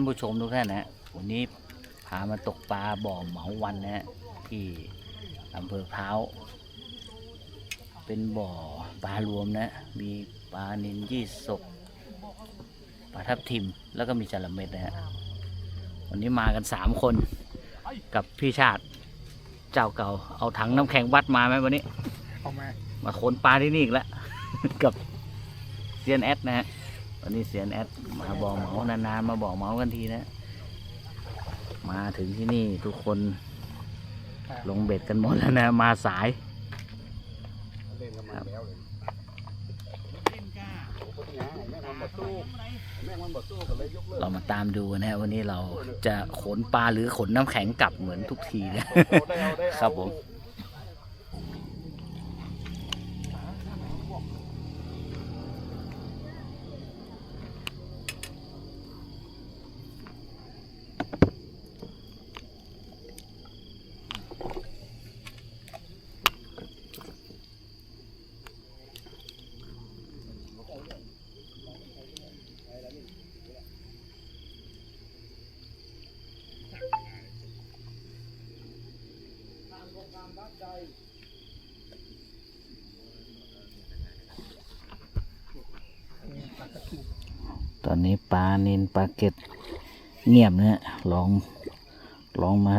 ท่านผู้ชมทุกท่านนะฮะวันนี้พามาตกปลาบ่อเหมาวันนะฮะที่อำเภอพร้าวเป็นบ่อปลารวมนะ มีปลานินยี่สกปลาทับทิม แล้วก็มีจระเม็ดนะฮะวันนี้มากันสามคนกับพี่ชาติเจ้าเก่า เอาถังน้ำแข็งวัดมาไหมวันนี้ เอามามาขนปลาที่นี่อีกแล้ว กับเซียนแอดนะฮะ วันนี้เซียนแอดมาบอกเหมานานๆมาบอกเหมากันทีนะ มาถึงที่นี่ทุกคนลงเบ็ดกันหมดแล้วนะ มาสายเล่นกันมาแล้วเลยแม่งมันบดสู้แม่งมันบดสู้กันเลยยกเลิกเรามาตามดูนะฮะวันนี้เราจะขนปลาหรือขนน้ำแข็งกลับเหมือนทุกทีนะได้เอาได้เอาครับผม อนนี้ปลานินปลาเก็ดเงียบนะฮะลองลองมา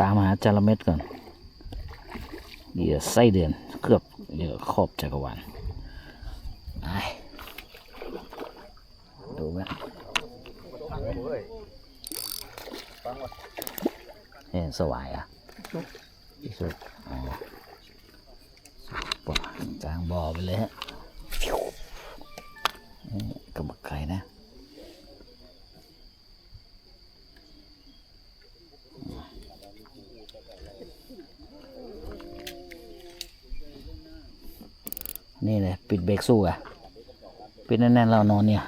ตามหาจระเม็ดก่อนเหยื่อไส้เดือนเกือบเหยื่อครอบจักรวาลไปดูไหมเฮ้ยฟังว่าเห็นสวายอะที่สุดอ๋อบ่อกลางบ่อไปเลยฮะนี่กระบอกไก่นะ นี่เลยปิดเบรก สู้อะปิดแน่นๆเรานอนเนี่ย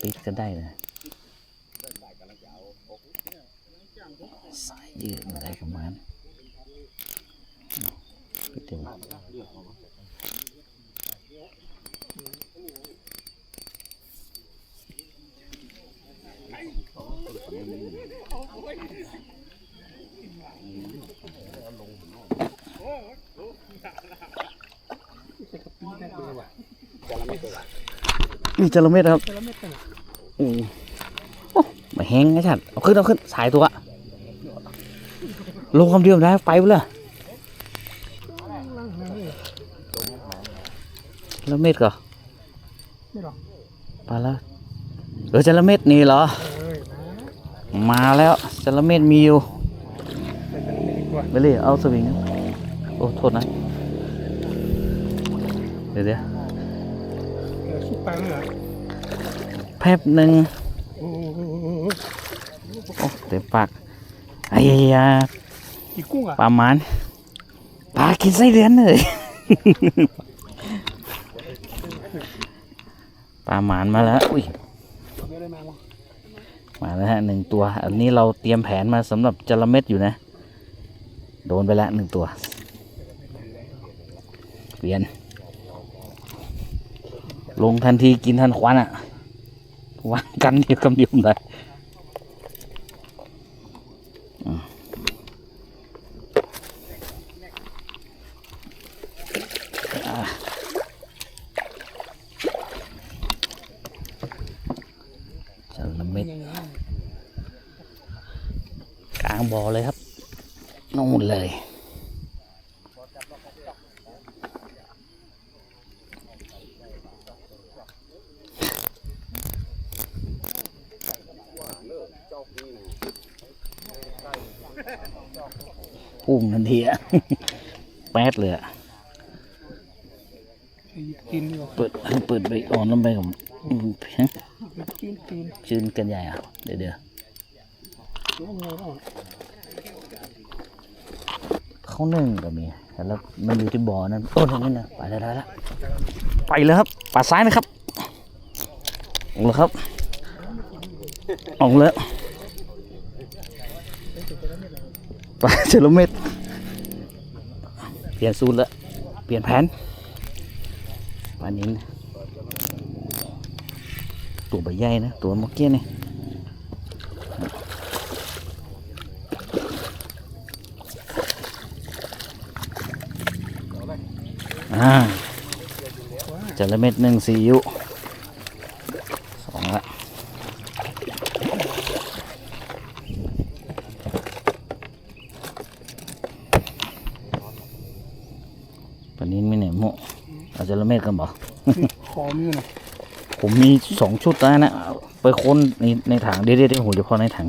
ปิดก็ได้นะสายยืดอะไรกันมันปิดเดี๋ยว นี่จระเม็ดครับอืมโอ้มาแห้งไงชัดเอาขึ้นเอาขึ้นสายตัวลงคำเดียวได้ไปเลยจระเม็ดก่อไม่หรอกไปแล้วเออจระเม็ดนี่เหรอเอ้ยนะมาแล้วจระเม็ดมีอยู่แต่จะไม่ดีกว่าไปเลยเอาสวิง โอ้ โทษนะเดี๋ยวเดี๋ยวเออสู้ไปแล้วเหรอแป๊บหนึ่งโอ้โหโอ้เต็มปากไอ้ยากี่กุ้งอะปลาหมันปลากินไส้เดือนเลย ปลาหมานมาแล้ว อุ้ยไม่ได้มาวะมาแล้วฮะหนึ่งตัว อันนี้เราเตรียมแผนมาสำหรับจระเม็ดอยู่นะ โดนไปแล้วหนึ่งตัว เปลี่ยน ลงทันทีกินทันควันอะวางกันเดียวคำเดียวเลยอืมอะจระเม็ดกลางบ่อเลยครับนู่นเลย พุ่งทันทีอะ แป๊ดเลยอะกินดีกว่าเปิดเปิดไปอ่อนลงไปกับอืมฮะกินกินชื่นกันใหญ่อะเดี๋ยวเดี๋ยวแล้วไงบ้างเขานึ่งก็มีแล้วมันอยู่ที่บ่อนั้นโอ้ตรงนี้นะไปได้แล้วไปเลยครับป่าซ้ายนะครับออกเลยครับออกเลยปลาเชลเม็ด เปลี่ยนสูตรละเปลี่ยนแผนลานินตัวใบใหญ่นะ ตัวเมื่อกี้นี่อ่าจระเม็ดหนึ่งสี่ยุวสองละปลานินไม่เนี่ยโมเอาจระเม็ดกันบ่ ขอมือหน่อยผมมีสองชุดแล้วนะ ไปค้นในในถังเดี๋ยวเดี๋ยวเดี๋ยวโหเดี๋ยวพอในถัง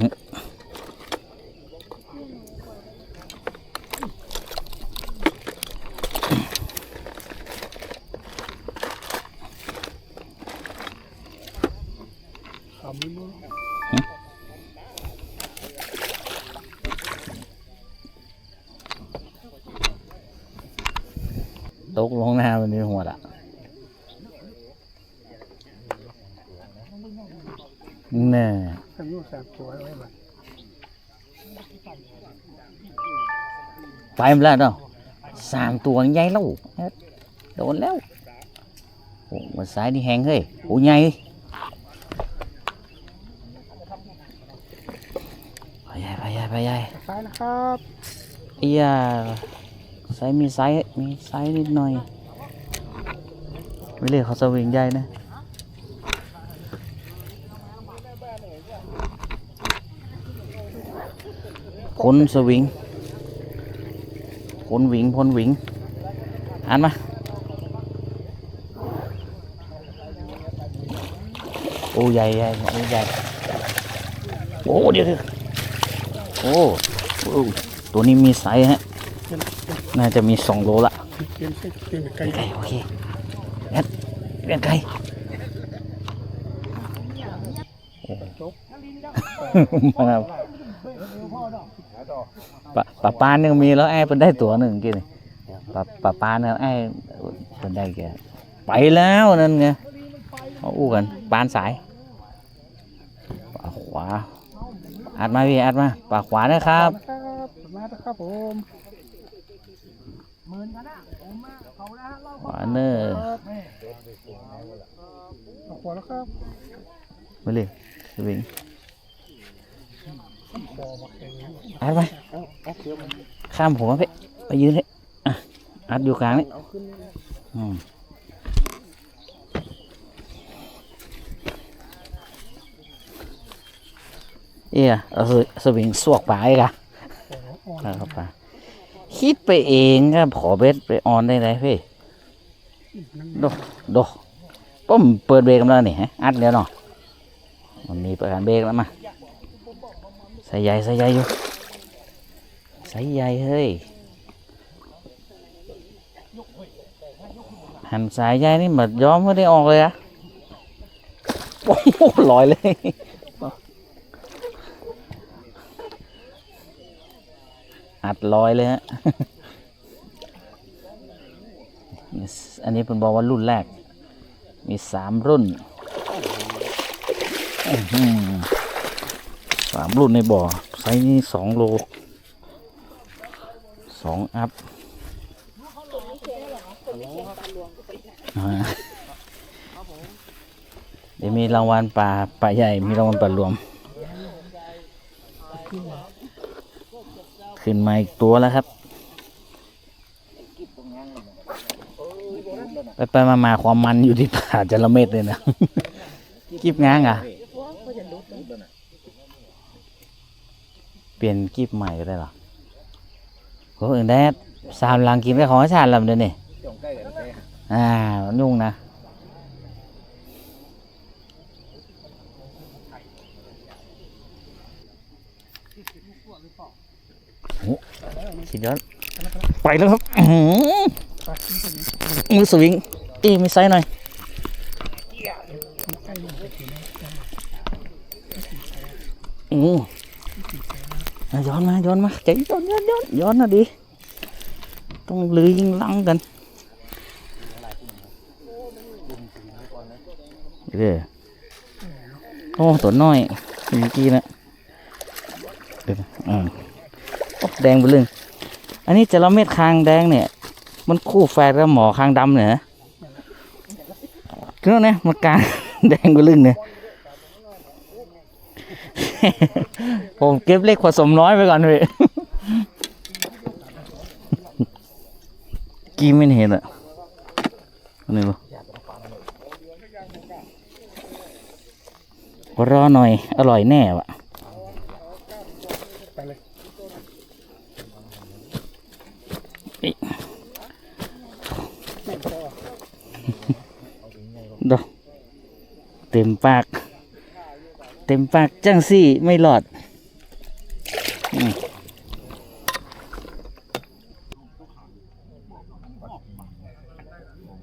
ตกลงน้ามันในหัวละ แน่ทำยูสามตัวไว้บ้างไปมาแล้วเนาะสามตัวใหญ่แล้วโดนแล้วโอ้มันซ้ายนี่แหงเฮ้ยโอ้ใหญ่ไปใหญ่ไปใหญ่ไปใหญ่ซ้ายนะครับเอียไซส์มีไซส์มีไซส์นิดหน่อยไม่เรียกเขาสวิงใหญ่นะ คนสวิงคนหวิงพนหวิงอ่านมาโอ้ใหญ่ใหญ่โอ้ใหญ่โอ้เดี๋ยวโอ้ตัวนี้มีไซส์ฮะน่าจะมีสองโลละเปลี่ยนเส้นเปลี่ยนไกลเป็นไก่โอเคแอดเป็นไก่มาแล้ว ปะปะปานยังมีแล้วไอ้เป็นได้ตัวหนึ่งกินปะปะปานเนี่ยไอ้เป็นได้แกไปแล้วนั่นไงเอาอู้กันปานสายปาขวาอัดมาพี่อัดมาปาขวานะครับนะครับมาแล้วครับผมขวาเนอร์เอาขวาแล้วครับมาเลยสวิงค อมาแข็งอัดไปข้ามหัวไปไปยืนเลยอะอัดอยู่กลางนี่อืมเอียเอาสสวิงสวกปลาอีกอะครับปลาคิดไปเองก็ขอเบ็ดไปออนได้ไรพี่โดโดป้อมเปิดเบรกกันแล้วนี่ฮะอัดแล้วเนาะมันมีประกันเบรกแล้วมา ใส่ใหญ่ใส่ใหญ่อยู่ใส่ใหญ่เฮ้ยหันสายใหญ่นี่หมดย้อมไม่ได้ออกเลยอะโอ้โหลอยเลยอัดลอยเลยฮะ อันนี้เป็นบอกว่ารุ่นแรก มีสามรุ่นอื้อหือ สามรุ่นในบ่อ ไซส์นี้สองโลสองอัพอ่าเดี๋ยวมีรางวัลปลาปลาใหญ่ มีรางวัลปลารวม ขึ้นมาอีกตัวแล้วครับ ไปไปมามาความมันอยู่ที่ป่าจระเม็ดเลยนะกีบง้างอะ เปลี่ยนกีบใหม่ก็ได้หรอโหอื่นได้สามลังกินได้ของอาจารย์ลำเดียวนี่จ่องใกล้กันแท้อ่ายุ่งนะโอ้สุดยอดไปแล้วครับอื้อหือมือสวิงอีมีไซส์หน่อยอือ ย้อนมาย้อนมาใจย้อนย้อนย้อนย้อนนะดิต้องลือยิงลังกันเด้อโอ้ตัวน้อยเมื่อกี้นะเดี๋ยวอ่าโอ้แดงไปเลยอันนี้จะละเม็ดคางแดงเนี่ย มันคู่แฝดกับหมอคางดำเนี่ยนะก็เนี่ยมากลางแดงก็ลึงเนี่ย ผมเก็บเลขผสมน้อยไปก่อนเลยกี้ไม่เห็นอะนี่บ่รอหน่อย อร่อยแน่วะไปเลยเอ้ยไม่พอดอกเต็มปาก เต็มปากจังสี่ไม่หลอด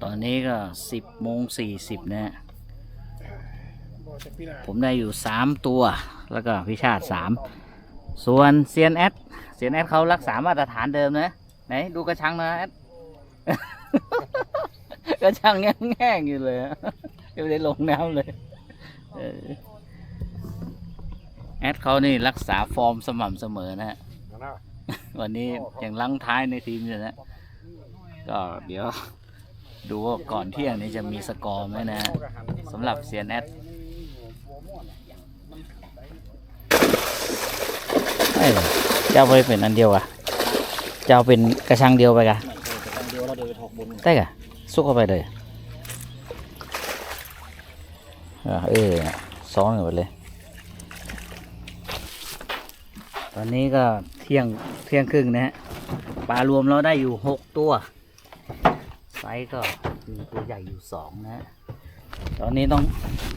ตอนนี้ก็สิบโมงสี่สิบนะฮะผมได้อยู่สามตัว แล้วก็พิชาติสามส่วนเซียนแอดเซียนแอดเขารักษามาตรฐานเดิมนะไหนดูกระชังนะแอดกระชังแง่งอยู่เลยยังไม่ได้ลงน้ำเลยเออแอดเขานี่รักษาฟอร์มสม่ำเสมอนะฮะวันนี้ยังลังท้ายในทีมอยู่นะ ก็เดี๋ยวดูว่าก่อนเที่ยงนี้จะมีสกอร์ไหมนะฮะสำหรับเซียนแอดเอ้ยเจ้าไปเป็นอันเดียวอะเจ้าเป็นกระชังเดียวไปกะเดียวเราเดินไปถกบนได้กะซุกเข้าไปเลย เออเออซ้อนกันไปเลย ตอนนี้ก็เที่ยงเที่ยงครึ่งนะฮะปลารวมเราได้อยู่หกตัว ไซส์ก็มีตัวใหญ่อยู่สองนะฮะตอนนี้ต้อง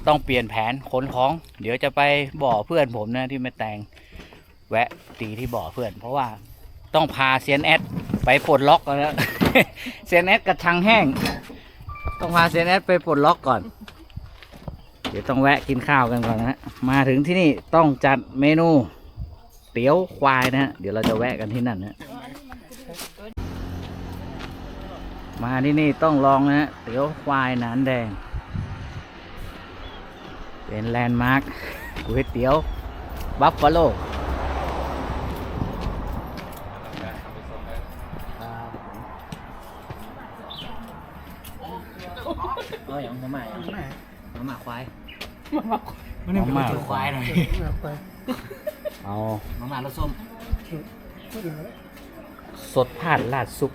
ต้องเปลี่ยนแผนขนของ เดี๋ยวจะไปบ่อเพื่อนผมนะที่แม่แตงแวะตีที่บ่อเพื่อน เพราะว่าต้องพาเซียนแอดไปปลดล็อกก่อนนะเซียนแอดกระชังแห้ง ต้องพาเซียนแอดไปปลดล็อกก่อน เดี๋ยวต้องแวะกินข้าวกันก่อนนะฮะมาถึงที่นี่ต้องจัดเมนู เตี๋ยวควายนะฮะเดี๋ยวเราจะแวะกันที่นั่นนะมาที่นี่ต้องลองนะฮะเตี๋ยวควายหนานแดง เป็นแลนด์มาร์คก๋วยเตี๋ยวบัฟฟาโลเอาอย่างมาใหม่มาหมาควายมาหมาควายหน่อยไป เอามาหมารสส้มพูดถึงแล้วสดผ่านลาดซุป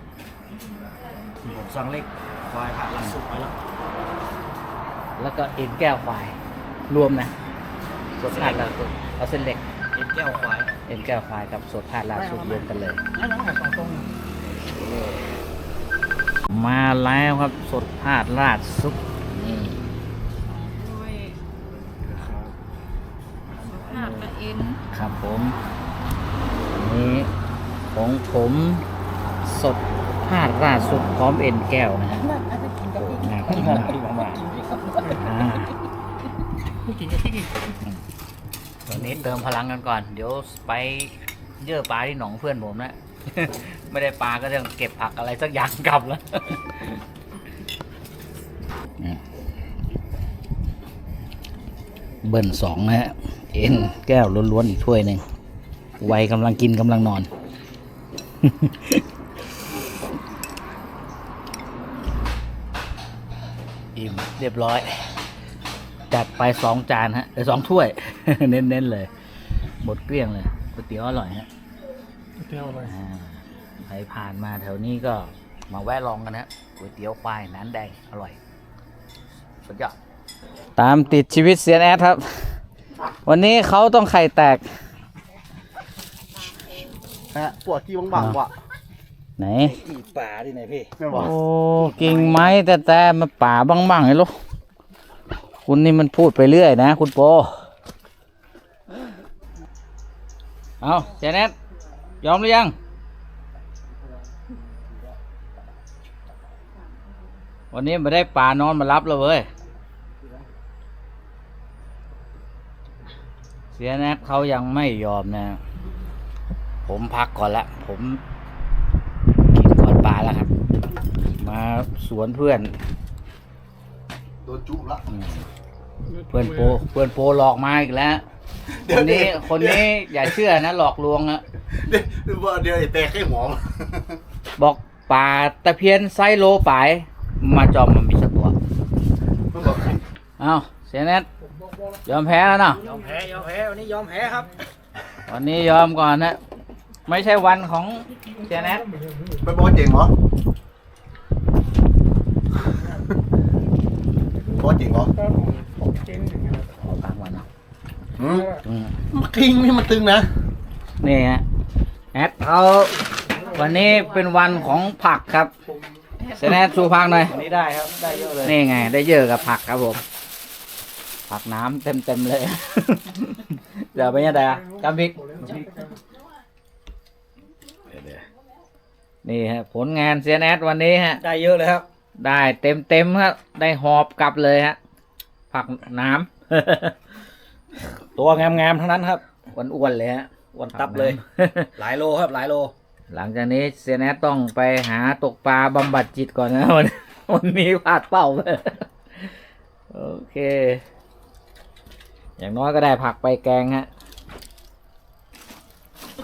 ผมสั่งเล็กควายผ่านลาดซุปไปแล้ว แล้วก็เอ็นแก้วควาย รวมนะ สดผ่านลาดซุปเอาเส้นเล็ก เอ็นแก้วควาย เอ็นแก้วควายกับสดผ่านลาดซุปรวมกันเลยให้น้องหายสองตรงมาแล้วครับสดผ่านลาดซุป นี่หาดละเอ็นครับผมอันนี้ของผมสดผ่านลาดซุปพร้อมเอ็นแก้วนะฮะนั่นอาจจะกินกับพี่น่ากินมากอ่าผู้กินกับพี่ตอนนี้เติมพลังกันก่อน เดี๋ยวไปเยื่อปลาที่หนองเพื่อนผมนะ ไม่ได้ปลาก็ต้องเก็บผักอะไรสักอย่างกลับแล้วเบิ้ลสองนะฮะ เอ็นแก้วล้วนๆอีกถ้วยหนึ่งวัยกำลังกินกำลังนอน อิ่มเรียบร้อย จัดไปสองจานฮะเออสองถ้วย เน้นๆเลย หมดเกลี้ยงเลยก๋วยเตี๋ยวอร่อยฮะเที่ยวอะไรอ่าใครผ่านมาแถวนี้ก็มาแวะลองกันนะก๋วยเตี๋ยวควายน้ำแดง อร่อย สุดยอด ตามติดชีวิตเซียนแอดครับ วันนี้เขาต้องไข่แตก ฮะปวดกี่บังๆวะไหนกี่ป่าที่ไหนพี่โอ้กิ่งไม้แต่แต่มาป่าบ้างๆไอ้ลูกคุณนี่มันพูดไปเรื่อยนะ คุณโป เอาเจเน็ตยอมหรือยัง วันนี้มาได้ป่านอนมารับแล้วเว้ย เสียแนทเขายังไม่ยอมนะ ผมพักก่อนละ ผมกินก่อนปลาแล้วครับ มาสวนเพื่อน โดนจุละอืมเพื่อนโปเพื่อนโปหลอกมาอีกแล้ว คนนี้คนนี้อย่าเชื่อนะ หลอกลวงอะเดี๋ยวว่าเดี๋ยวไอ้แตกให้หมอมบอกป่าตะเพียนไซโลปาย มาจอมมันมีสักตัวมันบอกเอาเสียเน็ต ยอมแพ้แล้วเนาะยอมแพ้ยอมแพ้วันนี้ยอมแพ้ครับ วันนี้ยอมก่อนนะ ไม่ใช่วันของเสียเน็ตไปบอเจ๋งเหรอบอเจ๋งเหรอก็ผมผมเก่งอย่างเงี้ยขอพักวันเนาะอืมอืมมันทิ้งนี่มันตึงนะ นี่ฮะแอดเขาวันนี้เป็นวันของผักครับเสียเน็ตชูพักหน่อยวันนี้ได้ครับ ได้เยอะเลย นี่ไง ได้เยอะกับผักครับผม ผักน้ำเต็มเต็มๆเลย เดี๋ยวไปยังไงอะกำพริกนี่ฮะผลงานเซียนแอดวันนี้ฮะ ได้เยอะเลยครับ ได้เต็มเต็มๆครับได้หอบกลับเลยฮะ ผักน้ำตัวงามๆทั้งนั้นครับอ้วนๆเลยฮะวันตับเลย หลายโลครับ หลายโล หลังจากนี้เซียนแอดต้องไปหาตกปลาบำบัดจิตก่อนนะวันวันนี้พลาดเป้าไปโอเค อย่างน้อยก็ได้ผักไปแกงฮะ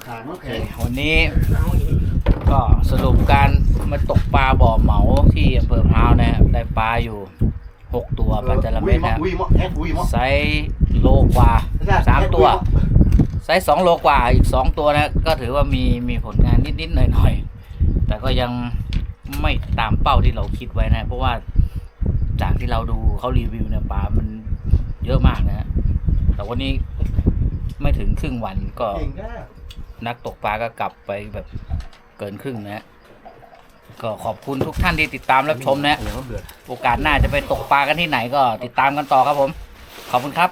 ขางน้ำแข็งวันนี้ก็สรุปการมาตกปลาบ่อเหมาที่อำเภอพร้าวนะฮะได้ปลาอยู่หกตัวปลาจระเม็ดนะอุ้ยมะแอบอุ้ยมะไซส์โลกว่าสามตัวไซส์สองโลกว่าอีกสองตัวนะก็ถือว่ามีมีผลงานนิดๆหน่อยๆ แต่ก็ยังไม่ตามเป้าที่เราคิดไว้นะ เพราะว่าจากที่เราดูเขารีวิวเนี่ยปลามันเยอะมากนะฮะแต่ วันนี้ไม่ถึงครึ่งวันก็เก่งแก่นักตกปลาก็กลับไปแบบเกินครึ่งนะฮะก็ขอบคุณทุกท่านที่ติดตามรับชมนะเดี๋ยวมันเดือด โอกาสหน้าจะไปตกปลากันที่ไหนก็ติดตามกันต่อครับผม ขอบคุณครับ